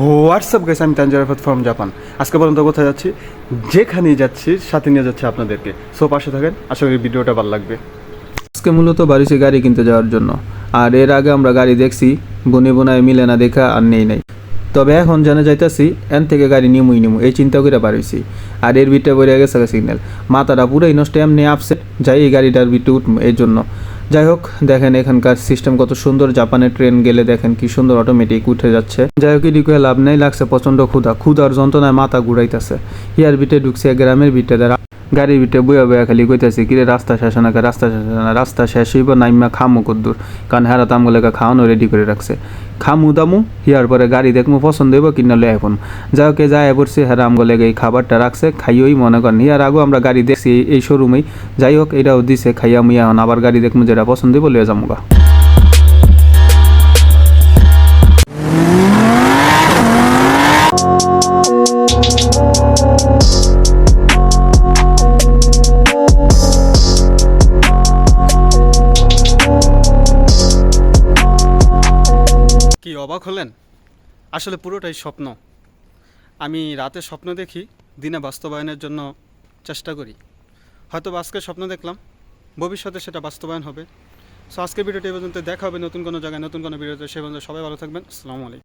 WhatsApp গেছে আমি Tangier Arafat from Japan আজকে পর্যন্ত কোথায় যাচ্ছি? যেখানেই যাচ্ছি, সাথে নিয়ে যাচ্ছে আপনাদেরকে। সো পাশে থাকেন, আশা করি ভিডিওটা ভালো লাগবে। আজকে মূলত বাড়িতে গাড়ি কিনতে যাওয়ার জন্য। আর এর আগে আমরা গাড়ি দেখছি, বনে বোনায় মিলে না দেখা আর নেই নাই। তবে এখন জানা যাইতাছি, এন থেকে গাড়ি নিমুই নিমু এই চিন্তা করে পারিছি আর এর বিটে বইরে গেছে সিগন্যাল মাথাটা পুরোই নষ্ট, এমনি আপসেট যাই এই গাড়িটার বিটে উঠবো এই জন্য। যাই হোক, দেখেন এখানকার সিস্টেম কত সুন্দর। জাপানের ট্রেন গেলে দেখেন কি সুন্দর অটোমেটিক উঠে যাচ্ছে। যাই হোক, এদিকে লাভ নেই, লাগছে প্রচণ্ড ক্ষুধা। ক্ষুধার যন্ত্রণায় মাথা ঘুরাইতেছে। ইয়ার বিটে ঢুকছে, গ্রামের বিটে দ্বারা গাড়ির ভিতরে বইয়া বইয়া খালি কইতাছি, কিরে, রাস্তা শেষ না রাস্তা শেষ না রাস্তা শেষ হইব নাইমা খামু কদ্দুর। কারণ হেরা তো আমগুলোকে খাওয়ানো রেডি করে রাখছে। খামু দামু, হিয়ার পরে গাড়ি দেখমু, পছন্দ হইব কিনা লয়ে এখন যাই হোক যাই পড়ছি, হেরা আমগুলোকে এই খাবারটা রাখছে, খাইয়েই মনে করেন। হিয়ার আগেও আমরা গাড়ি দেখছি এই- শোরুমেই যাই হোক, এটাও দিছে, খাইয়া মুইয়া আবার গাড়ি দেখমু, যেটা পছন্দ হইব লয়ে যামুগা। কি অবাক হলেন? আসলে পুরোটাই স্বপ্ন। আমি রাতে স্বপ্ন দেখি, দিনে বাস্তবায়নের জন্য চেষ্টা করি। হয়তো আজকে স্বপ্ন দেখলাম, ভবিষ্যতে সেটা বাস্তবায়ন হবে। সো আজকের ভিডিওটি পর্যন্ত দেখা হবে। নতুন কোনো জায়গায় নতুন কোনো ভিডিওতে সে পর্যন্ত সবাই ভালো থাকবেন। আসসালামু আলাইকুম।